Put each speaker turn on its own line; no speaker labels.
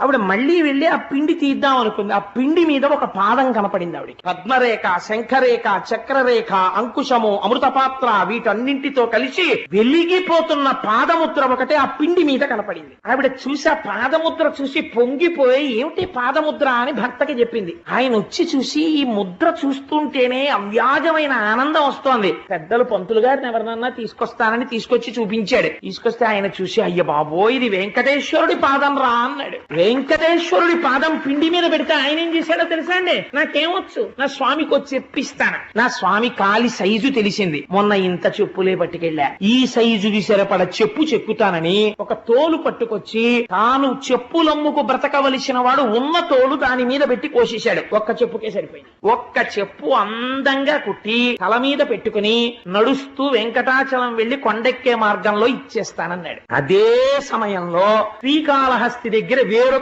ఆవిడ మళ్ళీ వెళ్ళి ఆ పిండి తీద్దాం అనుకుంది. ఆ పిండి మీద ఒక పాదం కనపడింది ఆవిడకి. పద్మరేఖ శంఖరేఖ చక్రరేఖ అంకుశము అమృతపాత్ర వీటన్నింటితో కలిసి వెలిగిపోతున్న పాదముద్ర ఒకటే ఆ పిండి మీద కనపడింది. ఆవిడ చూసి ఆ పాదముద్ర చూసి పొంగిపోయి ఏమిటి పాదముద్ర? అని భర్తకి చెప్పింది. ఆయన వచ్చి చూసి ఈ ముద్ర చూస్తుంటేనే అవ్యాజమైన ఆనందం వస్తోంది. పెద్దలు పంతులు గారిని ఎవరినన్నా తీసుకొస్తానని తీసుకొచ్చి చూపించాడు. తీసుకొస్తే ఆయన చూసి అయ్య బాబో ఇది వెంకటేశ్వరుడి పాదం రా అన్నాడు. వెంకటేశ్వరుడి పాదం పిండి మీద పెడితే ఆయన ఏం చేశాడో తెలుసా అండి? నాకేమొచ్చు నా స్వామికి వచ్చి చెప్పిస్తాను నా స్వామి కాలి సైజు తెలిసింది. మొన్న ఇంత చెప్పులే పట్టుకెళ్ళా. ఈ సైజుకి సరిపడ చెప్పు చెక్కుతానని ఒక తోలు పట్టుకొచ్చి తాను చెప్పులమ్ముకు బ్రతకవలసిన వాడు ఉన్న తోలు దాని మీద పెట్టి కోసేశాడు. ఒక్క చెప్పుకే సరిపోయింది. ఒక్క చెప్పు అందంగా కుట్టి తల మీద పెట్టుకుని నడుస్తూ వెంకటాచలం వెళ్ళి కొండెక్కే మార్గంలో ఇచ్చేస్తానన్నాడు. అదే సమయంలో శ్రీకాళహస్తి దగ్గర వేరు